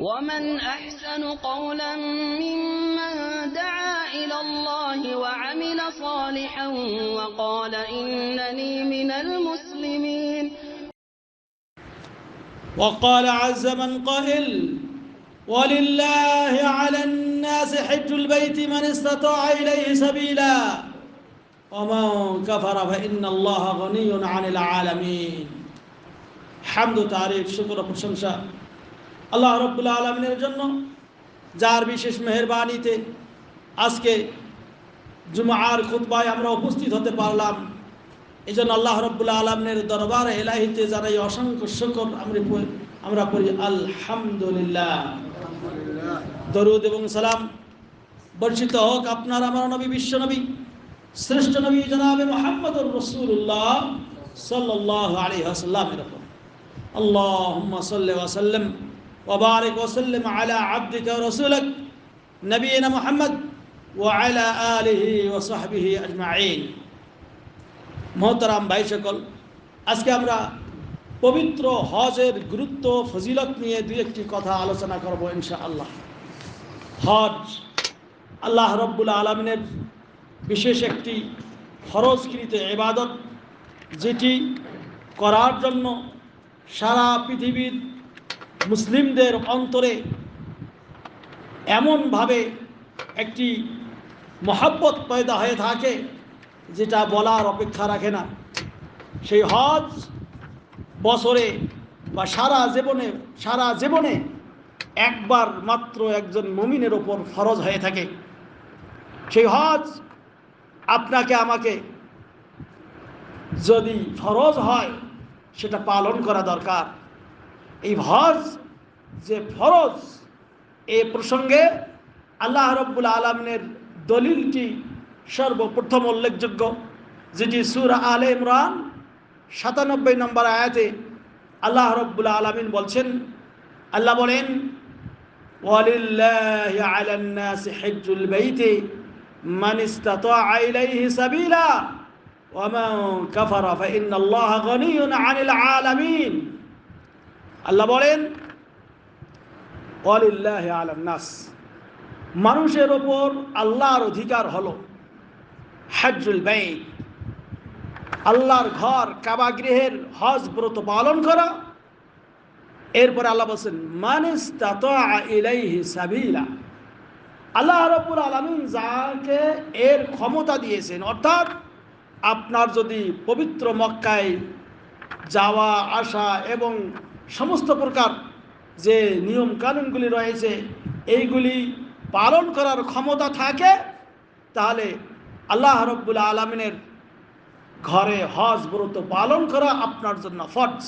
ومن أحسن قولا ممن دعا إلى الله وعمل صالحا وقال إنني من المسلمين وقال عز من قائل ولله على الناس حج البيت من استطاع إليه سبيلا ومن كفر فإن الله غني عن العالمين. حمد تعريف شكر وشمشاء আল্লাহ রব্বুল্লা আলমিনের জন্য যার বিশেষ মেহরবানিতে আজকে জুমার খুতবায় আমরা উপস্থিত হতে পারলাম এই জন্য আল্লাহ রব্বুল্লা আলমিনের দরবার এলাহিতে যারা এই অসংখ্য শকর আমরা আমরা পড়ি আলহামদুলিল্লাহ। দরুদ এবং সালাম বর্ষিত হোক আপনার, আমার নবী, বিশ্ব নবী, শ্রেষ্ঠ নবী জনাবে মোহাম্মদ রসুল্লাহ সাল্লাহ আলী হাসাল্লামের ওপর আল্লাহ সাল্লাম وبارك وسلم على عبدك ورسولك نبينا محمد وعلى آله وصحبه أجمعين মহতারাম ভাই সকল আজকে আমরা পবিত্র হজের গুরুত্ব ফজিলত নিয়ে দুই একটি কথা আলোচনা করব ইনশা আল্লাহ হজ আল্লাহ রব্বুল আলমিনের বিশেষ একটি ফরজকৃত এবাদত যেটি করার জন্য সারা পৃথিবীর মুসলিমদের অন্তরে এমনভাবে একটি মহাব্বত পয়দা হয়ে থাকে যেটা বলার অপেক্ষা রাখে না। সেই হজ বছরে বা সারা জীবনে সারা জীবনে একবার মাত্র একজন মুমিনের ওপর ফরজ হয়ে থাকে। সেই হজ আপনাকে আমাকে যদি ফরজ হয়, সেটা পালন করা দরকার। এই হজ যে ফরজ, এ প্রসঙ্গে আল্লাহ রব্বুল আলমিনের দলিলটি সর্বপ্রথম উল্লেখযোগ্য, যেটি সুর আল ইমরান সাতানব্বই নম্বর আয়াতে আল্লাহ রব্বুল আলমিন বলছেন, আল্লাহ বলেন, ওয়ালিল্লাহি আলান মান মান আলামিন। আল্লাহ বলেন নাস। মানুষের ওপর আল্লাহর অধিকার হলো হজ্জুল বাইত। আল্লাহর ঘর কাবা গৃহের হজ ব্রত পালন করা। এরপরে আল্লাহ বলছেন মানিস ইলাইহি সাবিলা। আল্লাহ রব্বুল আলমিন যাকে এর ক্ষমতা দিয়েছেন, অর্থাৎ আপনার যদি পবিত্র মক্কায় যাওয়া, আসা এবং সমস্ত প্রকার যে নিয়ম কানুনগুলি রয়েছে, এইগুলি পালন করার ক্ষমতা থাকে, তাহলে আল্লাহ রব্বুল আলমিনের ঘরে হজ ব্রত পালন করা আপনার জন্য ফরজ।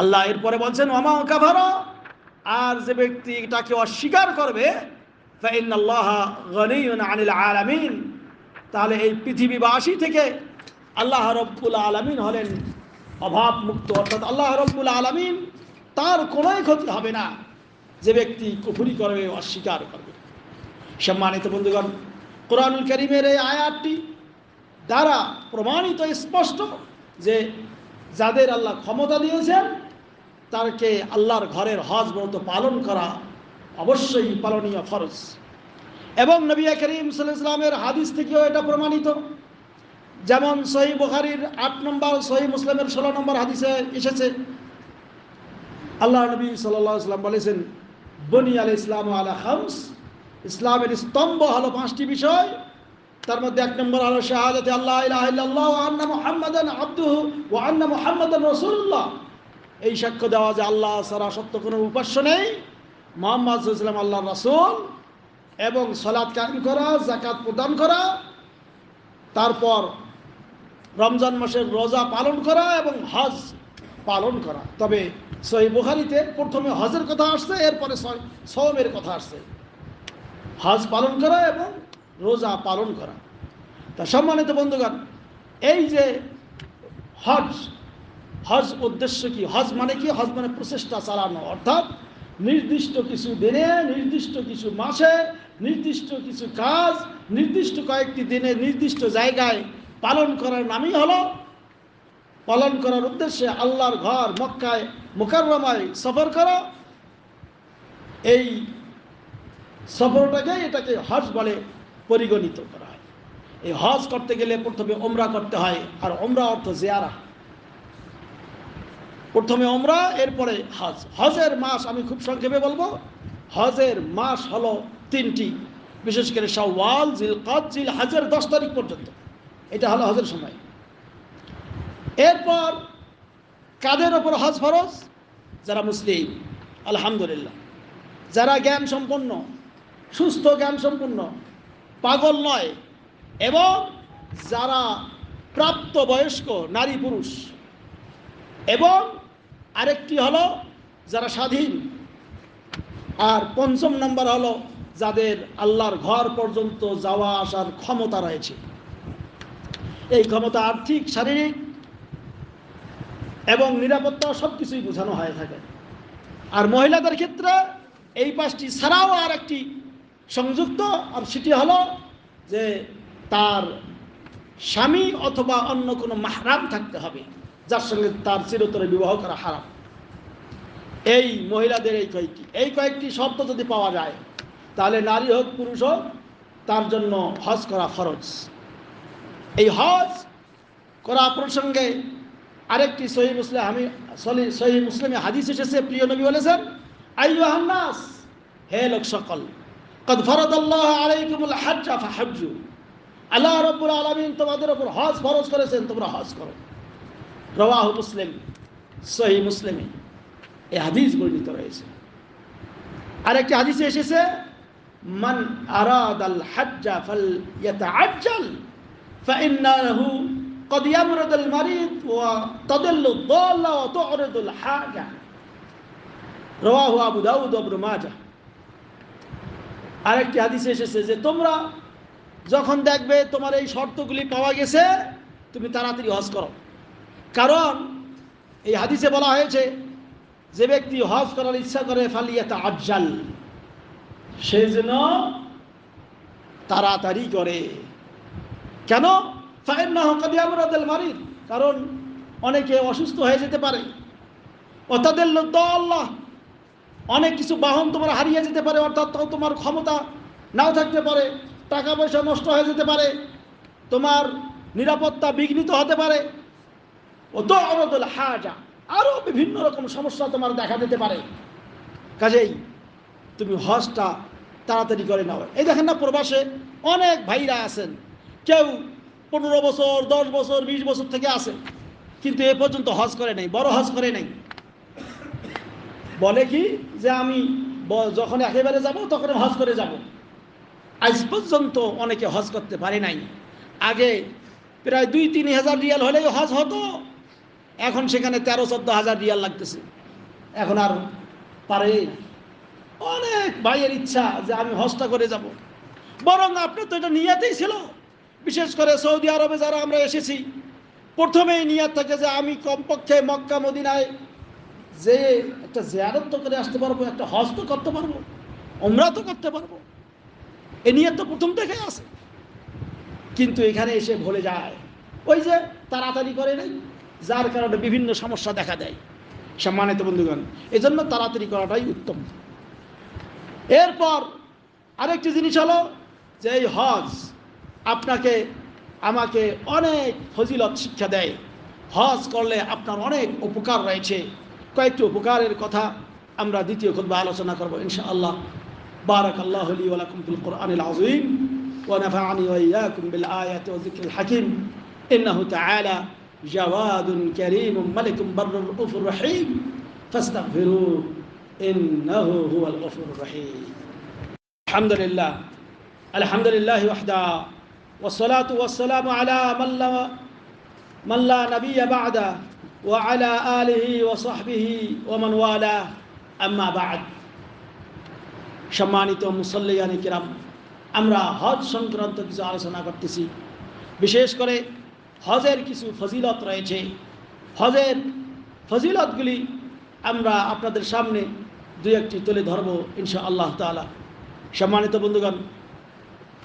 আল্লাহ এরপরে বলছেন ওমা কাভারা আর যে ব্যক্তি এটাকে অস্বীকার করবে আলামিন তাহলে এই পৃথিবীবাসী থেকে আল্লাহ রব্বুল আলমিন হলেন অভাব মুক্ত অর্থাৎ আল্লাহ রব্বুল আলমিন তার কোনোই ক্ষতি হবে না। যে ব্যক্তি কুফুরি করবে, অস্বীকার করবে। সম্মানিত বন্ধুগণ, কোরআনুল করিমের এই আয়াতটি দ্বারা প্রমাণিত, স্পষ্ট যে যাদের আল্লাহ ক্ষমতা দিয়েছেন তাকে আল্লাহর ঘরের হজ ব্রত পালন করা অবশ্যই পালনীয় ফরজ। এবং নবিয়া করিম সাল্লামের হাদিস থেকেও এটা প্রমাণিত। যেমন সহি বুখারির আট নম্বর, সহি মুসলিমের ষোলো নম্বর হাদিসে এসেছে। আল্লাহ নবী সাল্লাম বলেছেন, বনি আল ইসলাম আলা হামস ইসলামের স্তম্ভ হলো পাঁচটি বিষয়। তার মধ্যে এক নম্বর হলো শাহাদাতে আল্লাহ ইলাহা আন্না মুহাম্মাদান আবদুহু ওয়া আন্না মুহাম্মাদান রাসূলুল্লাহ। এই সাক্ষ্য দেওয়া যে আল্লাহ ছাড়া সত্য কোনো উপাস্য নেই। মোহাম্মদ সাল্লাম আল্লাহর রাসূল এবং সলাৎ কায়েম করা জাকাত প্রদান করা। তারপর রমজান মাসের রোজা পালন করা এবং হজ পালন করা। তবে সহি বুখারিতে প্রথমে হজের কথা আসছে, এরপরে সৌমের কথা আসছে। হজ পালন করা এবং রোজা পালন করা। তা সম্মানিত বন্ধুগণ, এই যে হজ হজ উদ্দেশ্য কি? হজ মানে কি? হজ মানে প্রচেষ্টা চালানো। অর্থাৎ নির্দিষ্ট কিছু দিনে, নির্দিষ্ট কিছু মাসে, নির্দিষ্ট কিছু কাজ, নির্দিষ্ট কয়েকটি দিনে, নির্দিষ্ট জায়গায় পালন করার নামই হলো পালন করার উদ্দেশ্যে আল্লাহর ঘর মক্কায় মোকাররমায় সফর করা। এই সফরটাকে এটাকে হজ বলে পরিগণিত করা হয়। এই হজ করতে গেলে প্রথমে ওমরা করতে হয়, আর ওমরা অর্থ জেয়ারা। প্রথমে ওমরা এরপরে হজ। হজের মাস আমি খুব সংক্ষেপে বলব। হজের মাস হলো তিনটি, বিশেষ করে শাওয়াল জিল কদ জিল হজের দশ তারিখ পর্যন্ত। এটা হলো হজের সময়। এরপর কাদের ওপর হজ ফরজ? যারা মুসলিম, আলহামদুলিল্লাহ। যারা জ্ঞান সম্পন্ন, সুস্থ জ্ঞান সম্পন্ন, পাগল নয়, এবং যারা প্রাপ্ত বয়স্ক, নারী, পুরুষ। এবং আরেকটি হলো যারা স্বাধীন, আর পঞ্চম নাম্বার হলো যাদের আল্লাহর ঘর পর্যন্ত যাওয়া আসার ক্ষমতা রয়েছে। এই ক্ষমতা আর্থিক, শারীরিক এবং নিরাপত্তা সব কিছুই বোঝানো হয়ে থাকে। আর মহিলাদের ক্ষেত্রে এই পাঁচটি ছাড়াও আর একটি সংযুক্ত, আর সেটি হলো যে তার স্বামী অথবা অন্য কোনো মাহরাম থাকতে হবে, যার সঙ্গে তার চিরতরে বিবাহ করা হারাম। এই মহিলাদের এই কয়েকটি। এই কয়েকটি শব্দ যদি পাওয়া যায়, তাহলে নারী হোক, পুরুষ হোক, তার জন্য হজ করা ফরজ। এই হজ করা প্রসঙ্গে আরেকটি সহি মুসলিম, আমি সহি মুসলিমে হাদিস এসেছে, প্রিয় নবী বলেছেন আইয়ুহান্নাস হে লোক সকল, কদ ফরদাল্লাহ আলাইকুমুল হাজ্জা ফাহাজ্জু, আল্লাহ রব্বুল আলামিন তোমাদের উপর হজ ফরজ করেছেন, তোমরা হজ করো। রওয়াহু মুসলিম, সহি মুসলিমে এই হাদিস বর্ণিত রয়েছে। আরেকটি হাদিসে এসেছে, মান আরাদাল হাজ্জা ফাল ইয়াতাআজ্জাল فإنه قد يمرض المريض وتضل الضالة وتعرض الحاجة رواه আবু দাউদ وابن মাজাহ আরেকটি হাদিসে এসেছে যে তোমরা যখন দেখবে তোমার এই শর্তগুলি পাওয়া গেছে তুমি তাড়াতাড়ি হজ করো কারণ এই হাদিসে বলা হয়েছে যে ব্যক্তি হজ করার ইচ্ছা করে ফালিয়াতা আজ্জাল সে যেন তাড়াতাড়ি করে কেন? ফাইনাহকাদিয়ামরাদের মারিদ। কারণ অনেকে অসুস্থ হয়ে যেতে পারে। অর্থাদের আল্লাহ অনেক কিছু বাহন তোমার হারিয়ে যেতে পারে, অর্থাৎ তোমার ক্ষমতা নাও থাকতে পারে, টাকা পয়সা নষ্ট হয়ে যেতে পারে, তোমার নিরাপত্তা বিঘ্নিত হতে পারে। ও তো অরদুল হাজা। আরও বিভিন্ন রকম সমস্যা তোমার দেখা দিতে পারে। কাজেই তুমি হজটা তাড়াতাড়ি করে নাও। এই দেখেন না, প্রবাসে অনেক ভাইরা আছেন। কেউ পনেরো বছর, দশ বছর, বিশ বছর থেকে আসে কিন্তু এ পর্যন্ত হজ করে নাই, বড় হজ করে নাই। বলে কি যে আমি যখন একেবারে যাব, তখন হজ করে যাব। আজ পর্যন্ত অনেকে হজ করতে পারে নাই। আগে প্রায় দুই, তিন হাজার রিয়াল হলেই হজ হতো, এখন সেখানে তেরো, চোদ্দ হাজার রিয়াল লাগতেছে। এখন আর পারে অনেক ভাইয়ের ইচ্ছা যে আমি হজটা করে যাব। বরং আপনার তো এটা নিয়াতেই ছিল। বিশেষ করে সৌদি আরবে যারা আমরা এসেছি, প্রথমেই নিয়াত থাকে যে আমি কমপক্ষে মক্কা, মদিনায় যে একটা জেয়ারত করে আসতে পারব, একটা হজ তো করতে পারব অমরা তো করতে পারব। এ নিয়াত তো প্রথম থেকে আছে। কিন্তু এখানে এসে ভুলে যায়। ওই যে তাড়াতাড়ি করে নাই, যার কারণে বিভিন্ন সমস্যা দেখা দেয়। সম্মানিত বন্ধুগণ এই জন্য তাড়াতাড়ি করাটাই উত্তম। এরপর আরেকটি জিনিস হলো যে এই হজ আপনাকে আমাকে অনেক ফজিলত শিক্ষা দেয় হজ করলে আপনার অনেক উপকার রয়েছে কয়েকটি উপকারের কথা আমরা দ্বিতীয় খুদ্া আলোচনা করবো ইনশাআল্লাহ بارك الله لي ولكم في القرآن العظيم ونفعني وإياكم بالآيات والذكر الحكيم إنه تعالى جواد كريم ملك بر رؤوف رحيم فاستغفروه إنه هو الغفور الرحيم الحمد لله الحمد لله وحده والصلاة والسلام على من لا, من لا نبي بعده وعلى آله وصحبه ومن والاه أما بعد সম্মানিত মুসল্লিয়ানি কিরাম আমরা হজ সংক্রান্ত কিছু আলোচনা করতেছি বিশেষ করে হজের কিছু ফজিলত রয়েছে হজের ফজিলতগুলি আমরা আপনাদের সামনে দু একটি তুলে ধরব ইনশা আল্লাহ তালা সম্মানিত বন্ধুগণ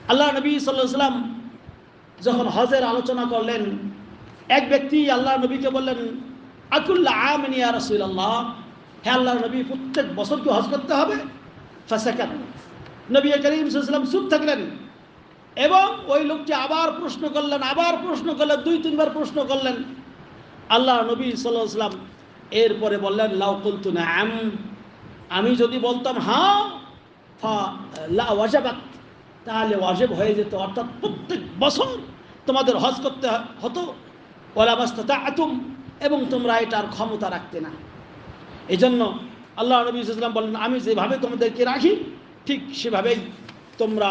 আল্লাহ নবী সাল্লাহ সাল্লাম যখন হজের আলোচনা করলেন, এক ব্যক্তি আল্লাহ নবীকে বললেন, আকুল্লা আমিনিয়া রসুল আল্লাহ হ্যাঁ আল্লাহ নবী, প্রত্যেক বছর কি হজ করতে হবে? ফাসাকাত নবী করিম সাল্লাম চুপ থাকলেন এবং ওই লোকটি আবার প্রশ্ন করলেন, আবার প্রশ্ন করলেন, দুই, তিনবার প্রশ্ন করলেন। আল্লাহ নবী সাল্লাম এরপরে বললেন, লাউ কুলতু নাম আমি যদি বলতাম হ্যাঁ। ফা লা ওয়াজাবাত। তাহলে ওয়াজেব হয়ে যেত। অর্থাৎ প্রত্যেক বছর তোমাদের হজ করতে হতো। ওলাবাস্তা আতুম এবং তোমরা এটার ক্ষমতা রাখতে না। এই জন্য আল্লাহ নবী ইসলাম বললেন আমি যেভাবে তোমাদেরকে রাখি, ঠিক সেভাবেই তোমরা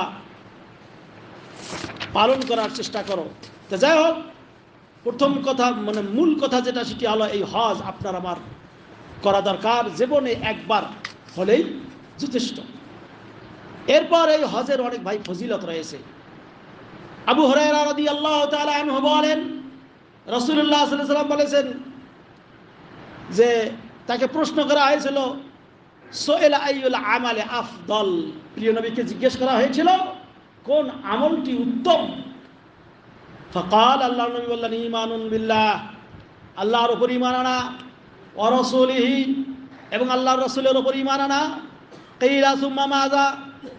পালন করার চেষ্টা করো। তো যাই হোক, প্রথম কথা মানে মূল কথা যেটা, সেটি হলো এই হজ আপনার আমার করা দরকার। জীবনে একবার হলেই যথেষ্ট। এরপর এই হজের অনেক ভাই ফজিলত রয়েছে। আবু হরাইরা রাদি আল্লাহ আনহু বলেন রসুল্লাহ সাল্লাম বলেছেন যে তাকে প্রশ্ন করা হয়েছিল সোয়েল আইউল আমালে আফদল? প্রিয় নবীকে জিজ্ঞেস করা হয়েছিল, কোন আমলটি উত্তম? ফকাল আল্লাহ নবী বললেন ইমানুন বিল্লাহ। আল্লাহর ওপর ইমান আনা অরসলিহি এবং আল্লাহর রসুলের ওপর ইমান আনা। কেইলা সুম্মা মাজা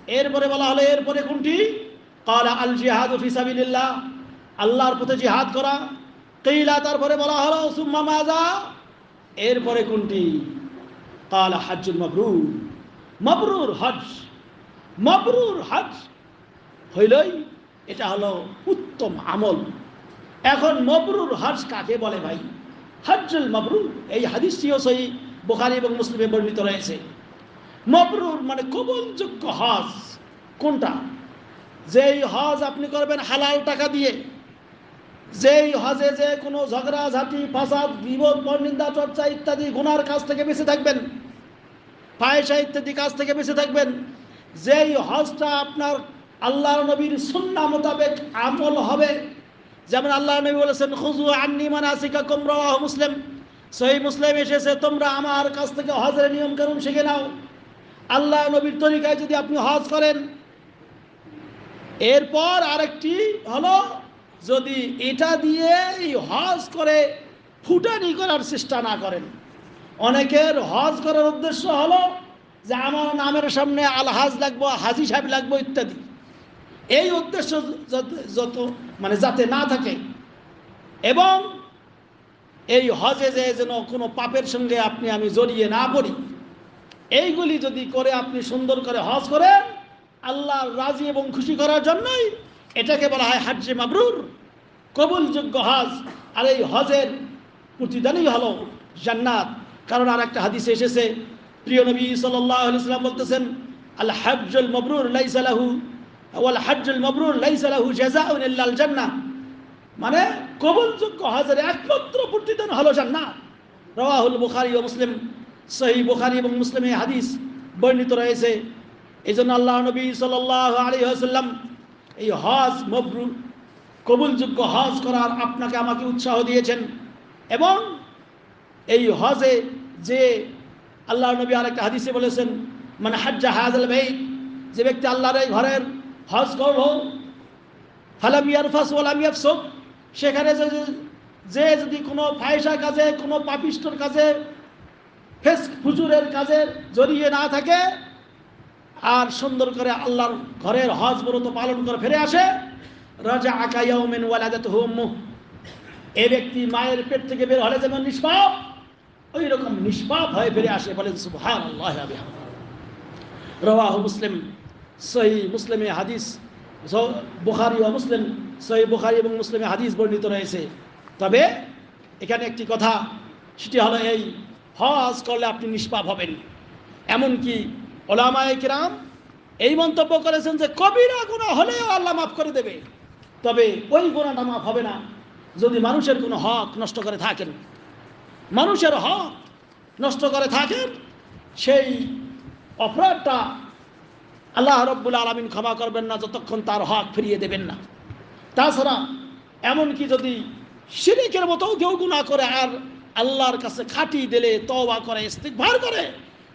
এরপরে বলা হলো, এরপরে কোনটি? কালা আল জিহাদ ফিসাবিল্লাহ আল্লাহর পথে জিহাদ করা। কেইলা তারপরে বলা হলো, সুম্মা মাজা এরপরে কোনটি? কালা হাজুল মবরুর। মবরুর হজ মবরুর হজ হইলই, এটা হলো উত্তম আমল। এখন মবরুর হজ কাকে বলে ভাই? হজ্জুল মবরুর, এই হাদিসটিও সহি, বোখারি এবং মুসলিমে বর্ণিত রয়েছে। মবরুর মানে কবলযোগ্য হজ। কোনটা? যেই হজ আপনি করবেন হালাল টাকা দিয়ে। যেই হজে যে কোনো ঝগড়া, ঝাঁটি, ফাসাদ, বিপদ পরনিন্দা চর্চা ইত্যাদি গুনার কাছ থেকে বেঁচে থাকবেন। পায়সা ইত্যাদি কাজ থেকে বেঁচে থাকবেন। যেই হজটা আপনার আল্লাহ নবীর সুন্না মোতাবেক আমল হবে। যেমন আল্লাহ নবী বলেছেন খুজু আন্নি মানাসিকা কুমরা মুসলিম। সহি মুসলিম এসেছে, তোমরা আমার কাছ থেকে হজের নিয়ম কানুন শিখে নাও। আল্লাহ নবীর তরিকায় যদি আপনি হজ করেন, এরপর আরেকটি হলো যদি এটা দিয়ে এই হজ করে ফুটানি করার চেষ্টা না করেন। অনেকের হজ করার উদ্দেশ্য হলো যে আমার নামের সামনে আলহাজ লাগবো, হাজি সাহেব লাগবো ইত্যাদি। এই উদ্দেশ্য যত মানে যাতে না থাকে। এবং এই হজে যে যেন কোনো পাপের সঙ্গে আপনি, আমি জড়িয়ে না পড়ি এইগুলি যদি করে আপনি সুন্দর করে হজ করেন, আল্লাহ রাজি এবং খুশি করার জন্যই এটাকে বলা হয় হাজ্জে মাবরুর। কবুলযোগ্য হজ। আর এই হজের প্রতিদানই হলো জান্নাত। কারণ আর একটা হাদিসে এসেছে, প্রিয় নবী সাল্লাম বলতেছেন, আল হাজ্জুল মবরুর লাইসালাহু ওয়াল হাজ্জুল মবরুর লাইসালাহু জাযাউন ইল্লাল জান্নাহ। মানে কবুলযোগ্য হজের একমাত্র প্রতিদান হলো জান্নাত। রাওয়াহুল বুখারী ও মুসলিম সহি বোখারি এবং মুসলিমে হাদিস বর্ণিত রয়েছে। এই জন্য আল্লাহ নবী সাল্লাহ আলী আসাল্লাম এই হজ মবরুর কবুলযোগ্য হজ করার আপনাকে আমাকে উৎসাহ দিয়েছেন এবং এই হজে যে আল্লাহ নবী আরেকটা হাদিসে বলেছেন মানে হাজ্জা হাজাল ভাই যে ব্যক্তি আল্লাহর এই ঘরের হজ করব ফালাম ইয়ারফাস ওয়ালাম ইয়াফসুক, সেখানে যে যে যদি কোনো ফায়সা কাজে, কোনো পাপিষ্টর কাজে ফেস ফুজুরের কাজে জড়িয়ে না থাকে, আর সুন্দর করে আল্লাহর ঘরের হজ ব্রত পালন করে ফিরে আসে। রাজা আকাইয়াউমেন ওয়ালাদাত হুম্মু এ ব্যক্তি মায়ের পেট থেকে বের হলে যেমন নিষ্পাপ ওই রকম নিষ্পাপ হয়ে ফিরে আসে বলেন রওয়াহ মুসলিম, সহি মুসলিমে হাদিস বুখারি ও মুসলিম, সহি বুখারি এবং মুসলিমে হাদিস বর্ণিত রয়েছে। তবে এখানে একটি কথা, সেটি হলো এই হজ করলে আপনি নিষ্পাপ হবেন। এমনকি ওলামায় কিরাম এই মন্তব্য করেছেন যে কবিরা গুণা হলেও আল্লাহ মাফ করে দেবে। তবে ওই গুণাটা মাফ হবে না যদি মানুষের কোনো হক নষ্ট করে থাকেন। মানুষের হক নষ্ট করে থাকেন, সেই অপরাধটা আল্লাহ রব্বুল আলমিন ক্ষমা করবেন না, যতক্ষণ তার হক ফিরিয়ে দেবেন না। তাছাড়া এমনকি যদি সিরিকের মতো কেউ গুণা করে, আর আল্লাহর কাছে খাটি দিলে তওবা করে ইস্তিকভার করে,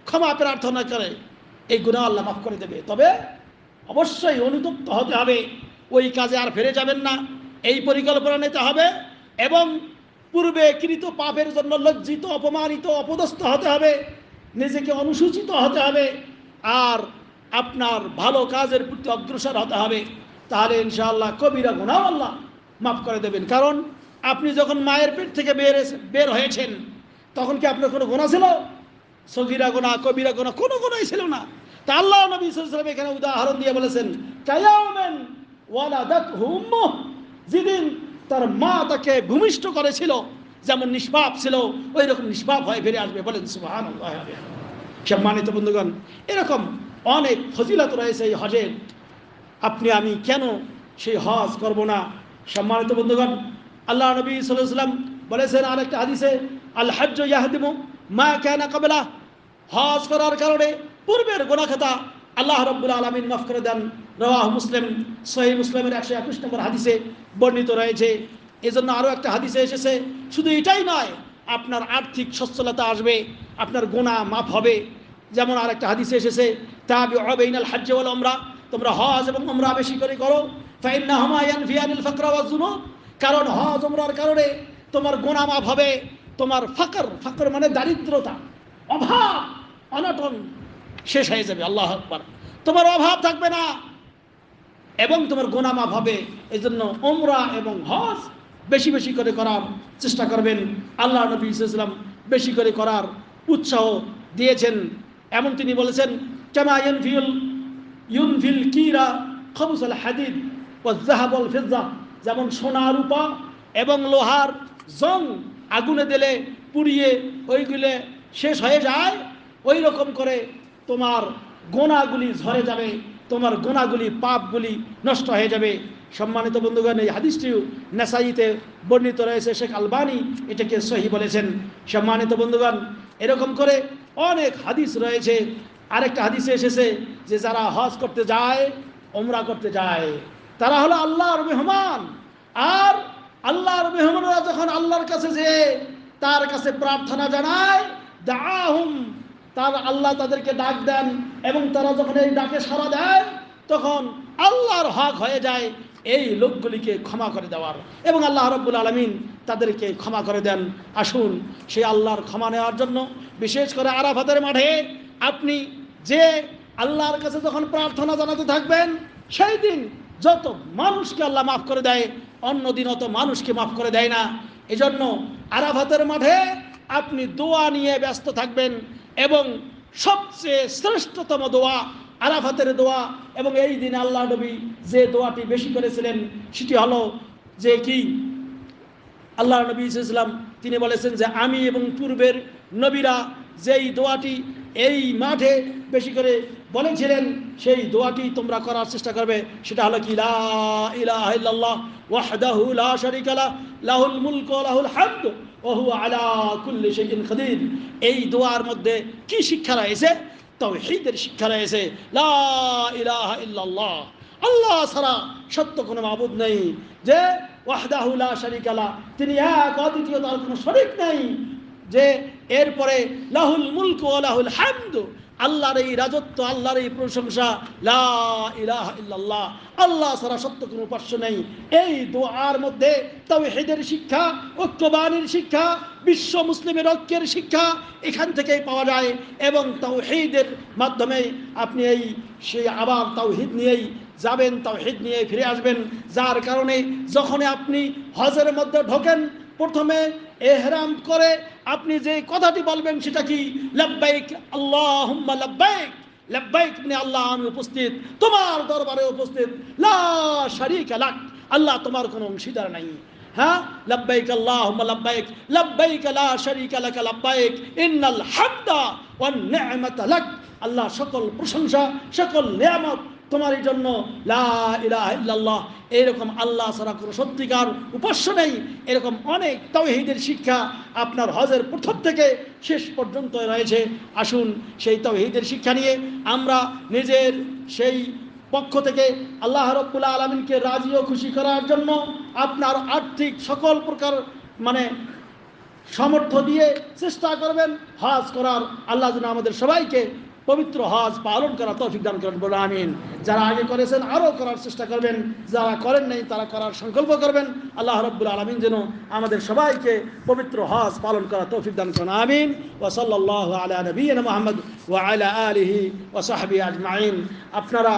ক্ষমা প্রার্থনা করে, এই গুণা আল্লাহ মাফ করে দেবে। তবে অবশ্যই অনুতপ্ত হতে হবে, ওই কাজে আর ফিরে যাবেন না। এই পরিকল্পনা নিতে হবে এবং পূর্বে কৃত পাপের জন্য লজ্জিত, অপমানিত, অপদস্থ হতে হবে, নিজেকে অনুসূচিত হতে হবে আর আপনার ভালো কাজের প্রতি অগ্রসর হতে হবে। তাহলে ইনশাআল্লাহ কবিরা গুণাও আল্লাহ মাফ করে দেবেন। কারণ আপনি যখন মায়ের পেট থেকে বের বের হয়েছেন, তখন কি আপনার কোনো গোনা ছিল? সগিরা গোনা কবিরা গোনা কোনো গোনাই ছিল না। তা আল্লাহ নবী সাল্লাম এখানে উদাহরণ দিয়ে বলেছেন কায়ামেন ওয়ালাদাত হুম্মুহ যেদিন তার মা তাকে ভূমিষ্ঠ করেছিল, যেমন নিষ্পাপ ছিল ওই রকম নিষ্পাপ হয়ে ফিরে আসবে। বলেন সুবহান সম্মানিত বন্ধুগণ, এরকম অনেক ফজিলত রয়েছে এই হজের আপনি, আমি কেন সেই হজ করব না? সম্মানিত বন্ধুগণ আল্লাহ নবী সাল্লাম বলেছেন আরেকটা হাদিসে আল হজ্জ মা কেনা কবেলা হজ করার কারণে পূর্বের গোনাখাতা আল্লাহ রব্বুল আলমিন মাফ করে দেন। রওয়াহ মুসলিম সহি মুসলিমের একশো একুশ নম্বর হাদিসে বর্ণিত রয়েছে। এজন্য আরও একটা হাদিসে এসেছে, শুধু এটাই নয়, আপনার আর্থিক সচ্ছলতা আসবে, আপনার গোনা মাফ হবে। যেমন আরেকটা হাদিসে এসেছে তাবি অবেইনাল হাজ্জ ওয়াল উমরা, তোমরা হজ এবং উমরা বেশি করে করো ফাইন্না হুমায়ান ফিয়ানিল ফাকরা কারণ হজ উমরার কারণে তোমার গোনা মাফ হবে তোমার ফাকর ফাকর মানে দারিদ্রতা, অভাব, অনটন শেষ হয়ে যাবে, আল্লাহ আকবার। তোমার অভাব থাকবে না এবং তোমার গোনা মাফ হবে এই জন্য ওমরা এবং হজ বেশি বেশি করে করার চেষ্টা করবেন। আল্লাহ নবী ইসলাম বেশি করে করার উৎসাহ দিয়েছেন। এমন তিনি বলেছেন, কেমা ইউনফিল ইউনফিল কিরা খবুসল হাদিদ ও জাহাবল ফিজা যেমন সোনা রূপা এবং লোহার জং আগুনে দিলে পুড়িয়ে ওইগুলো শেষ হয়ে যায় ওই রকম করে তোমার গোনাগুলি ঝরে যাবে, তোমার গোনাগুলি, পাপগুলি নষ্ট হয়ে যাবে। সম্মানিত বন্ধুগণ, এই হাদিসটিও নেসাইতে বর্ণিত রয়েছে, শেখ আলবানি এটাকে সহি বলেছেন। সম্মানিত বন্ধুগণ, এরকম করে অনেক হাদিস রয়েছে। আরেকটা হাদিসে এসেছে যে যারা হজ করতে যায় ওমরা করতে যায়, তারা হলো আল্লাহর মেহমান। আর আল্লাহর মেহমানরা যখন আল্লাহর কাছে যে তার কাছে প্রার্থনা জানায় দাহুম তার আল্লাহ তাদেরকে ডাক দেন এবং তারা যখন এই ডাকে সাড়া দেয়, তখন আল্লাহর হক হয়ে যায় এই লোকগুলিকে ক্ষমা করে দেওয়ার। এবং আল্লাহ রব্বুল আলমিন তাদেরকে ক্ষমা করে দেন। আসুন সেই আল্লাহর ক্ষমা নেওয়ার জন্য বিশেষ করে আরাফাতের মাঠে আপনি যে আল্লাহর কাছে যখন প্রার্থনা জানাতে থাকবেন, সেই দিন যত মানুষকে আল্লাহ মাফ করে দেয় অন্য দিন অত মানুষকে মাফ করে দেয় না। এজন্য আরাফাতের মাঠে আপনি দোয়া নিয়ে ব্যস্ত থাকবেন এবং সবচেয়ে শ্রেষ্ঠতম দোয়া, আরাফাতের দোয়া এবং এই দিনে আল্লাহ নবী যে দোয়াটি বেশি করেছিলেন সেটি হলো যে কি? আল্লাহ নবী ইসলাম তিনি বলেছেন যে, আমি এবং পূর্বের নবীরা যেই দোয়াটি এই মাঠে বেশি করে বলেছিলেন, সেই দোয়াটি তোমরা করার চেষ্টা করবে, সেটা হলো কি ওয়াহদাহু লা লাহুল লাহুল আলা কুল্লি এই দোয়ার মধ্যে কি শিক্ষা রয়েছে? তাওহীদের শিক্ষা রয়েছে, লা আল্লাহ ছাড়া সত্য কোনো মাবুদ নেই। যে, ওয়াহদাহু লা শারীকা লাহ তিনি এক, অদ্বিতীয়, তার কোনো শরীক নেই। যে এরপরে লাহুল মুলক ও লাহুল হামদু, আল্লাহর এই রাজত্ব, আল্লাহর এই প্রশংসা, লা আল্লাহ ছাড়া সত্য কোনো উপাস্য নেই। এই দোয়ার মধ্যে তাওহীদের শিক্ষা, ঐক্যবাণীর শিক্ষা, বিশ্ব মুসলিমের ঐক্যের শিক্ষা এখান থেকেই পাওয়া যায় এবং তাও তাওহীদের মাধ্যমে আপনি এই সেই আবার তাওহীদ নিয়েই যাবেন তাও তাওহীদ নিয়ে ফিরে আসবেন। যার কারণে যখন আপনি হজের মধ্যে ঢোকেন, প্রথমে এহরাম করে আপনি যে কথাটি বলবেন সেটা কি? লাব্বাইক, আল্লাহুম্মা লাব্বাইক। লাব্বাইক মানে আল্লাহ আমি উপস্থিত, তোমার দরবারে উপস্থিত। লা শারীকা লাক, আল্লাহ তোমার কোনো অংশীদার নাই। হ্যাঁ? লাব্বাইক, আল্লাহুম্মা লাব্বাইক। লাব্বাইক, লা শারীকা লাক লাব্বাইক। ইন্নাল হামদা ওয়ান নি'মাতা লাক। আল্লাহ সকল প্রশংসা, সকল নিয়ামত তোমারই জন্য লা ইলাহা এরকম আল্লাহ ছাড়া কোনো সত্যিকার উপাস্য নেই। এরকম অনেক তাওহীদের শিক্ষা আপনার হজের প্রথম থেকে শেষ পর্যন্ত রয়েছে। আসুন সেই তাওহীদের শিক্ষা নিয়ে আমরা নিজের সেই পক্ষ থেকে আল্লাহ রব্বুল আলমিনকে রাজি ও খুশি করার জন্য আপনার আর্থিক সকল প্রকার মানে সামর্থ্য দিয়ে চেষ্টা করবেন। হজ করার আল্লাহ যেন আমাদের সবাইকে পবিত্র হজ পালন করা তৌফিক দান করেন বলে আমিন। যারা আগে করেছেন, আরও করার চেষ্টা করবেন। যারা করেন নাই, তারা করার সংকল্প করবেন। আল্লাহ রব্বুল আলমিন যেন আমাদের সবাইকে পবিত্র হজ পালন করা তৌফিক দান করেন। আমিন। ওসল্লাহ আলা নবীন মোহাম্মদ ওয়া আলা আলিহি ওসাহাবি আজমাইন। আপনারা